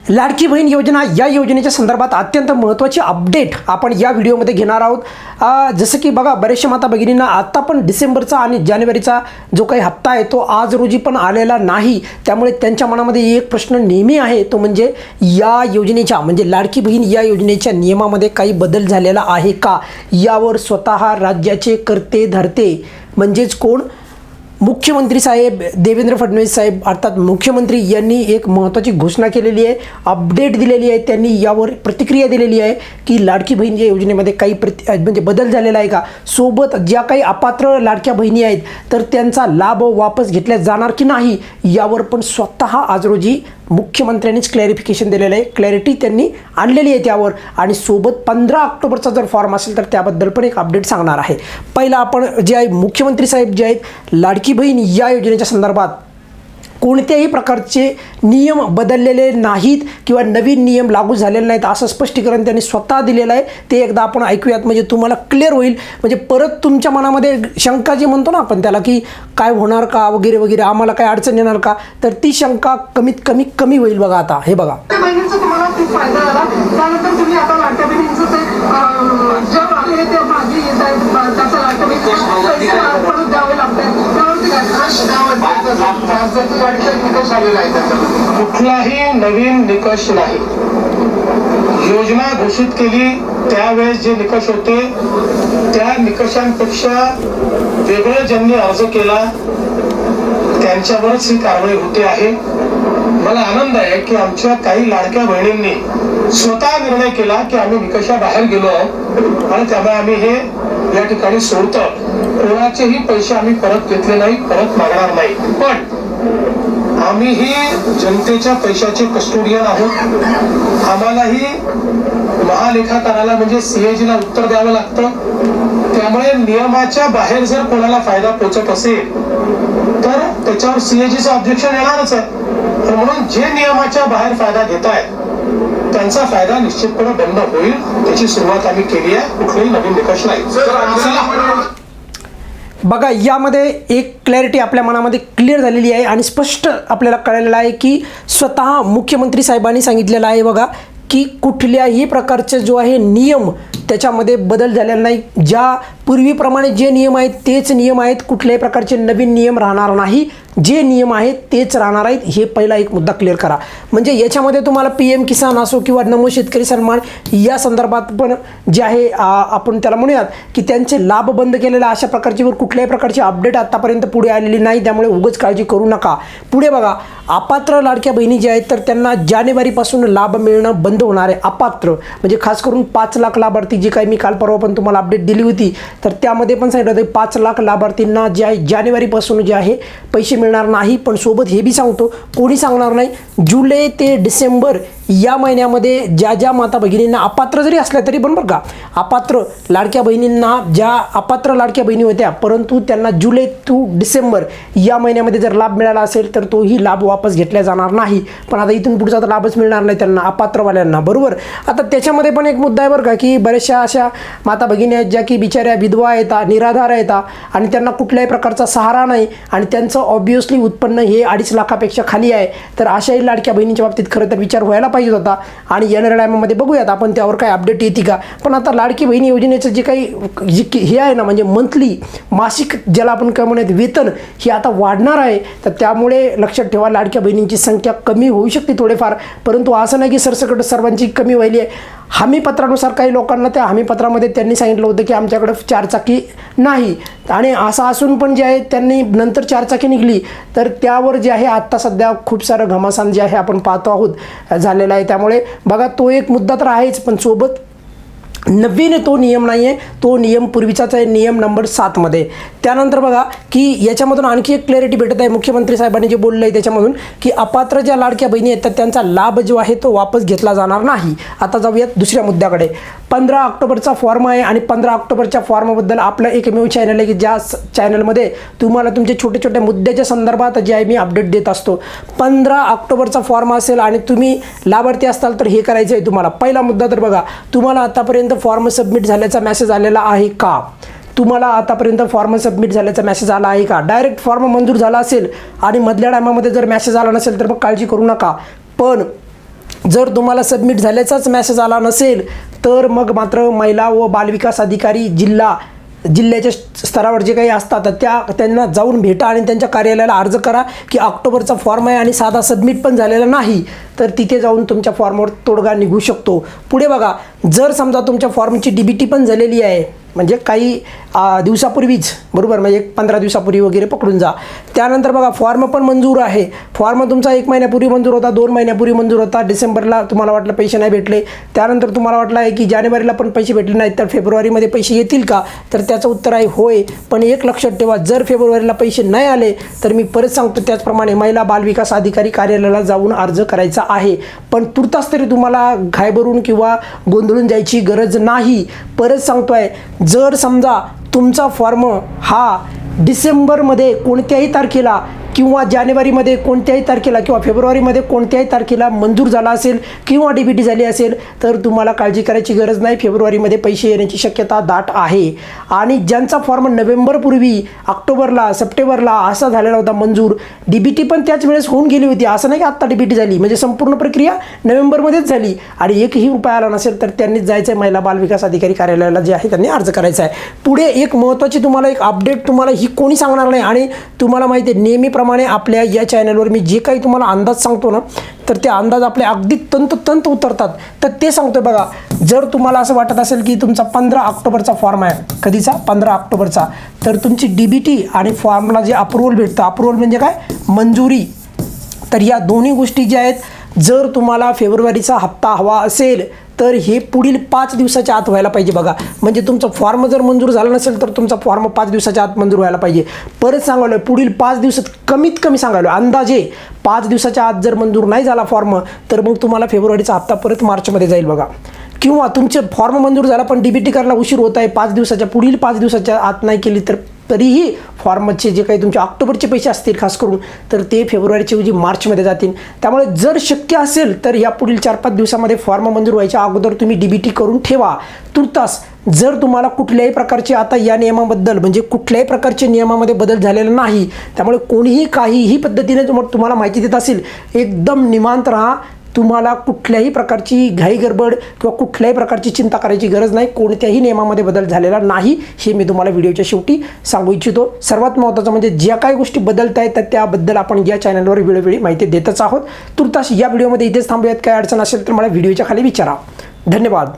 लाडकी बहीण योजना या योजनेच्या संदर्भात अत्यंत महत्त्वाची अपडेट आपण या व्हिडिओमध्ये घेणार आहोत. जसं की बघा बऱ्याचशा माता भगिनींना आत्ता पण डिसेंबरचा आणि जानेवारीचा जो काही हप्ता आहे तो आज रोजी पण आलेला नाही. त्यामुळे त्यांच्या मनामध्ये एक प्रश्न नेहमी आहे तो म्हणजे या योजनेच्या म्हणजे लाडकी बहीण या योजनेच्या नियमामध्ये काही बदल झालेला आहे का? यावर स्वतः राज्याचे करते धरते म्हणजेच कोण? मुख्यमंत्री साहेब देवेंद्र फडणवीस साहेब अर्थात मुख्यमंत्री यांनी एक महत्त्वाची घोषणा केलेली आहे अपडेट दिलेली आहे त्यांनी यावर प्रतिक्रिया दिलेली आहे की लाडकी बहीण या योजनेमध्ये काही प्रति म्हणजे बदल झालेला आहे का? सोबत ज्या काही अपात्र लाडक्या बहिणी आहेत तर त्यांचा लाभ वापस घेतला जाणार की नाही यावर पण स्वतः आज रोजी मुख्यमंत्र्यांनीच क्लॅरिफिकेशन दिलेलं आहे. क्लॅरिटी त्यांनी आणलेली आहे त्यावर. आणि सोबत पंधरा ऑक्टोबरचा जर फॉर्म असेल तर त्याबद्दल पण एक अपडेट सांगणार आहे. पहिला आपण जे आहे मुख्यमंत्री साहेब जे आहेत लाडकी बहीण या योजनेच्या संदर्भात कोणत्याही प्रकारचे नियम बदललेले नाहीत किंवा नवीन नियम लागू झालेले नाहीत असं स्पष्टीकरण त्यांनी स्वतः दिलेलं आहे. ते एकदा आपण ऐकूयात. म्हणजे तुम्हाला क्लिअर होईल. म्हणजे परत तुमच्या मनामध्ये शंका जी म्हणतो ना आपण त्याला की काय होणार का वगैरे वगैरे आम्हाला काय अडचण येणार का? तर ती शंका कमीत कमी कमी होईल बघा आता. हे बघा. तुम्हाला खूप फायदा झाला. त्यानंतर तुम्ही आता जग ते मागे येत आहे. त्याचं कुठलाही नवीन निकष नाही. योजना घोषित केली त्यावेळेस जे निकष होते त्या निकषांपेक्षा वेगळं ज्यांनी अर्ज केला त्यांच्यावरच ही कारवाई होते आहे. मला आनंद आहे की आमच्या काही लाडक्या बहिणींनी स्वतः निर्णय केला की आम्ही निकषा बाहेर गेलो आहोत आणि त्यामुळे आम्ही हे या ठिकाणी सोडतो कोणाचेही पैसे आम्ही परत घेतले नाही परत मागणार नाही. पण आम्हीही जनतेच्या पैशाचे कस्टोडियन आहोत. आम्हालाही महालेखाकाराला म्हणजे सीएजी ला उत्तर द्यावं लागतं. त्यामुळे नियमाच्या बाहेर जर कोणाला फायदा पोचत असेल तर त्याच्यावर सीएजीचं ऑब्जेक्शन येणारच आहे. म्हणून जे नियमाच्या बाहेर फायदा घेत आहेत त्यांचा फायदा निश्चितपणे बंद होईल. त्याची सुरुवात आम्ही केली आहे. कुठलेही नवीन निकष नाही. बघा यामध्ये एक क्लॅरिटी आपल्या मनामध्ये क्लिअर झालेली आहे आणि स्पष्ट आपल्याला कळलेलं आहे की स्वतः मुख्यमंत्री साहेबांनी सांगितलेलं आहे बघा की कुठल्याही प्रकारचे जो आहे नियम त्याच्यामध्ये बदल झालेला नाही. ज्या पूर्वीप्रमाणे जे नियम आहेत तेच नियम आहेत. कुठल्याही प्रकारचे नवीन नियम राहणार नाही. जे नियम आहेत तेच राहणार आहेत. हे पहिला एक मुद्दा क्लिअर करा. म्हणजे याच्यामध्ये तुम्हाला पी एम किसान असो किंवा नमो शेतकरी सन्मान या संदर्भात पण जे आहे आपण त्याला म्हणूयात की त्यांचे लाभ बंद केलेले अशा प्रकारची वर कुठल्याही प्रकारची अपडेट आत्तापर्यंत पुढे आलेली नाही. त्यामुळे उगच काळजी करू नका. पुढे बघा अपात्र लाडक्या बहिणी ज्या आहेत तर त्यांना जानेवारीपासून लाभ मिळणं बंद होणार आहे. अपात्र. म्हणजे खास करून पाच लाख लाभार्थी जी काही मी काल परवा पण तुम्हाला अपडेट दिली होती तर त्यामध्ये पण सांगितलं होतं पाच लाख लाभार्थींना जे आहे जानेवारीपासून जे आहे पैसे मिळणार नाही पण सोबत हे बी सांगतो कोणी सांगणार नाही जुलै ते डिसेंबर या महिन्यामध्ये ज्या ज्या माता भगिनींना अपात्र जरी असल्या तरी बरोबर का अपात्र लाडक्या बहिणींना ज्या अपात्र लाडक्या बहिणी होत्या परंतु त्यांना जुलै टू डिसेंबर या महिन्यामध्ये जर लाभ मिळाला असेल तर तोही लाभ वापस घेतला जाणार नाही. पण आता इथून पुढचा तर लाभच मिळणार नाही त्यांना अपात्रवाल्यांना. बरोबर? आता त्याच्यामध्ये पण एक मुद्दा आहे बरं का की बऱ्याचशा अशा माता भगिनी आहेत ज्या की बिचाऱ्या विधवा येतात निराधार येतात आणि त्यांना कुठल्याही प्रकारचा सहारा नाही आणि त्यांचं ऑब्वियसली उत्पन्न हे अडीच लाखापेक्षा खाली आहे. तर अशाही लाडक्या बहिणींच्या बाबतीत खरं तर विचार व्हायला पाहिजे. होता. आणि येणाऱ्या टायमामध्ये बघूयात आपण त्यावर काय अपडेट येते का. पण आता लाडकी बहिणी योजनेचं जे काही जी हे आहे ना म्हणजे मंथली मासिक ज्याला आपण काय म्हणूयात वेतन हे आता वाढणार आहे. तर त्यामुळे लक्षात ठेवा लाडक्या बहिणींची संख्या कमी होऊ शकते थोडेफार. परंतु असं नाही की सरसकट सर्वांची कमी व्हायली आहे. हमीपत्रानुसार काही लोकांना त्या हमीपत्रामध्ये त्यांनी सांगितलं होतं की आमच्याकडं चारचाकी नाही. आणि असं असून पण जे आहे त्यांनी नंतर चारचाकी निघली. तर त्यावर जे आहे आत्ता सध्या खूप सारं घमासान जे आहे आपण पाहतो आहोत झालेलं आहे. त्यामुळे बघा तो एक मुद्दा तर आहेच पण सोबत नवीन तो नियम नाही आहे तो नियम पूर्वीचाच आहे नियम नंबर सातमध्ये त्यानंतर बघा की याच्यामधून आणखी एक क्लॅरिटी भेटत आहे. मुख्यमंत्री साहेबांनी जे बोललं आहे त्याच्यामधून की अपात्र ज्या लाडक्या बहिणी आहेत तर त्यांचा लाभ जो आहे तो वापस घेतला जाणार नाही. आता जाऊयात दुसऱ्या मुद्द्याकडे. पंधरा ऑक्टोबरचा फॉर्म आहे आणि पंधरा ऑक्टोबरच्या फॉर्मबद्दल आपलं एकमेव चॅनल आहे की ज्या चॅनलमध्ये तुम्हाला तुमचे छोटे छोटे मुद्द्याच्या संदर्भात जे आहे मी अपडेट देत असतो. पंधरा ऑक्टोबरचा फॉर्म असेल आणि तुम्ही लाभार्थी असाल तर हे करायचं आहे तुम्हाला. पहिला मुद्दा तर बघा तुम्हाला आतापर्यंत फॉर्म सबमिट झाल्याचा मेसेज आलेला आहे का? तुम्हाला आतापर्यंत फॉर्म सबमिट झाल्याचा मेसेज आला आहे का? डायरेक्ट फॉर्म मंजूर झाला असेल आणि मधल्या टायमामध्ये जर मेसेज आला नसेल तर मग काळजी करू नका. पण जर तुम्हाला सबमिट झाल्याचाच मेसेज आला नसेल तर मग मात्र महिला व बालविकास अधिकारी जिल्हा जिल्ह्याच्या स्तरावर जे काही असतात तर त्या त्यांना जाऊन भेटा आणि त्यांच्या कार्यालयाला अर्ज करा की ऑक्टोबरचा फॉर्म आहे आणि साधा सबमिट पण झालेला नाही. तर तिथे जाऊन तुमच्या फॉर्मवर तोडगा निघू शकतो. पुढे बघा जर समजा तुमच्या फॉर्मची डी बी टी पण झालेली आहे म्हणजे काही दिवसापूर्वीच बरोबर? म्हणजे एक पंधरा दिवसापूर्वी वगैरे पकडून जा. त्यानंतर बघा फॉर्म पण मंजूर आहे. फॉर्म तुमचा एक महिन्यापूर्वी मंजूर होता दोन महिन्यापूर्वी मंजूर होता. डिसेंबरला तुम्हाला वाटलं पैसे नाही भेटले. त्यानंतर तुम्हाला वाटलं आहे की जानेवारीला पण पैसे भेटले नाहीत तर फेब्रुवारीमध्ये पैसे येतील का? तर त्याचं उत्तर आहे होय. पण एक लक्षात ठेवा जर फेब्रुवारीला पैसे नाही आले तर मी परत सांगतो त्याचप्रमाणे महिला बालविकास अधिकारी कार्यालयाला जाऊन अर्ज करायचा आहे. पण तुर्तास तरी तुम्हाला घायभरून किंवा गोंधळून जायची गरज नाही. परत सांगतो आहे जर समजा तुमचा फॉर्म हा डिसेंबरमध्ये कोणत्याही तारखेला किंवा जानेवारीमध्ये कोणत्याही तारखेला किंवा फेब्रुवारीमध्ये कोणत्याही तारखेला मंजूर झाला असेल किंवा डी बी टी झाली असेल तर तुम्हाला काळजी करायची गरज नाही. फेब्रुवारीमध्ये पैसे येण्याची शक्यता दाट आहे. आणि ज्यांचा फॉर्म नोव्हेंबरपूर्वी ऑक्टोबरला सप्टेंबरला असा झालेला होता मंजूर डी बी टी पण त्याच वेळेस होऊन गेली होती. असं नाही की आत्ता डी बी टी झाली म्हणजे संपूर्ण प्रक्रिया नोव्हेंबरमध्येच झाली. आणि एकही रुपया आला नसेल तर त्यांनीच जायचं आहे महिला बालविकास अधिकारी कार्यालयाला जे आहे त्यांनी अर्ज करायचा आहे पुढे एक महत्त्वाची तुम्हाला एक अपडेट तुम्हाला ही कोणी सांगणार नाही. आणि तुम्हाला माहिती आहे नेहमी त्याप्रमाणे आपल्या या चॅनलवर मी जे काही तुम्हाला अंदाज सांगतो ना तर ते अंदाज आपले अगदी तंतोतंत उतरतात. तर ते सांगतोय बघा जर तुम्हाला असं वाटत असेल की तुमचा पंधरा ऑक्टोबरचा फॉर्म आहे कधीचा? पंधरा ऑक्टोबरचा. तर तुमची डी बी टी आणि फॉर्मला जे अप्रुव्हल भेटतं अप्रुव्हल म्हणजे काय? मंजुरी. तर या दोन्ही गोष्टी ज्या आहेत जर तुम्हाला फेब्रुवारीचा हप्ता हवा असेल तर हे पुढील पाच दिवसाच्या आत व्हायला पाहिजे बघा. म्हणजे तुमचा फॉर्म जर मंजूर झाला नसेल तर तुमचा फॉर्म पाच दिवसाच्या आत मंजूर व्हायला पाहिजे. परत सांगायला पुढील पाच दिवसात कमीत कमी सांगायला अंदाजे पाच दिवसाच्या आत जर मंजूर नाही झाला फॉर्म तर मग तुम्हाला फेब्रुवारीचा हप्ता परत मार्चमध्ये जाईल बघा. किंवा तुमचे फॉर्म मंजूर झाला पण डी बी टी करायला उशीर होत आहे पाच दिवसाच्या पुढील पाच दिवसाच्या आत नाही केली तर तरीही फॉर्मचे जे काही तुमचे ऑक्टोबरचे पैसे असतील खास करून तर ते फेब्रुवारीच्या ऐवजी मार्चमध्ये जातील. त्यामुळे जर शक्य असेल तर या पुढील चार पाच दिवसामध्ये फॉर्म मंजूर व्हायच्या अगोदर तुम्ही डी बी टी करून ठेवा. तुर्तास जर तुम्हाला कुठल्याही प्रकारचे आता या नियमाबद्दल म्हणजे कुठल्याही प्रकारचे नियमामध्ये बदल झालेला नाही त्यामुळे कोणीही काहीही पद्धतीने तुम- तुम्हाला माहिती देत असेल एकदम निवांत राहा. तुम्हाला कुठल्याही प्रकारची घाई गडबड किंवा कुठल्याही प्रकारची चिंता करायची गरज नाही. कोणत्याही नियमामध्ये बदल झालेला नाही हे मी तुम्हाला व्हिडिओच्या शेवटी सांगू इच्छितो. सर्वात महत्त्वाचं म्हणजे ज्या काही गोष्टी बदलत आहेत तर त्याबद्दल आपण या चॅनलवर वेळोवेळी माहिती देतच आहोत. तुर्तास या व्हिडिओमध्ये इथेच थांबूयात. काय अडचण असेल तर मला व्हिडिओच्या खाली विचारा. धन्यवाद.